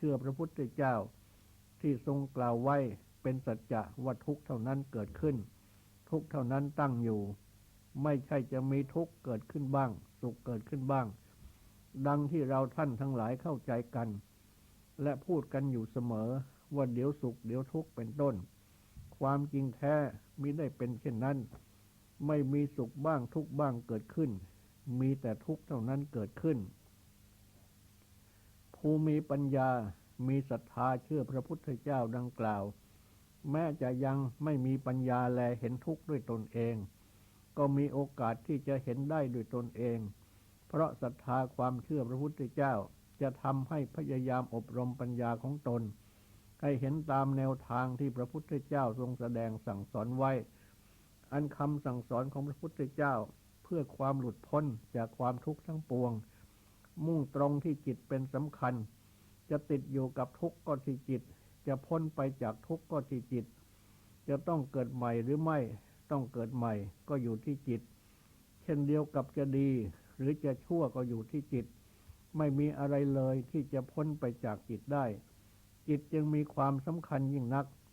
เชื่อพระพุทธเจ้า ที่ทรงกล่าวไว้เป็นสัจจะว่าทุกเท่านั้นเกิดขึ้น ทุกเท่านั้นตั้งอยู่ ไม่ใช่จะมีทุกเกิดขึ้นบ้าง สุขเกิดขึ้นบ้าง ดังที่เราท่านทั้งหลายเข้าใจกัน และพูดกันอยู่เสมอว่าเดี๋ยวสุขเดี๋ยวทุกข์เป็นต้น ความจริงแท้มิได้เป็นเช่นนั้น ไม่มีสุขบ้างทุกบ้างเกิดขึ้น มีแต่ทุกข์เท่านั้นเกิดขึ้น ผู้มีปัญญา มีศรัทธาเชื่อพระพุทธเจ้าดังกล่าว แม้จะยังไม่มีปัญญาแลเห็นทุกข์ด้วยตนเอง ก็มีโอกาสที่จะเห็นได้ด้วยตนเอง เพราะศรัทธาความเชื่อพระพุทธเจ้าจะทำให้พยายามอบรมปัญญาของตน ให้เห็นตามแนวทางที่พระพุทธเจ้าทรงแสดงสั่งสอนไว้ อันคำสั่งสอนของพระพุทธเจ้า เพื่อความหลุดพ้นจากความทุกข์ทั้งปวง มุ่งตรงที่จิตเป็นสำคัญ จะติดอยู่กับทุกข์ก็ที่จิต จะพ้นไปจากทุกข์ก็ที่จิต จะต้องเกิดใหม่หรือไม่ต้องเกิดใหม่ก็อยู่ที่จิต เช่นเดียวกับจะดี หรือจะชั่วก็อยู่ที่จิต ไม่มีอะไรเลยที่จะพ้นไปจากจิตได้ จิตจึงมีความสำคัญยิ่งนัก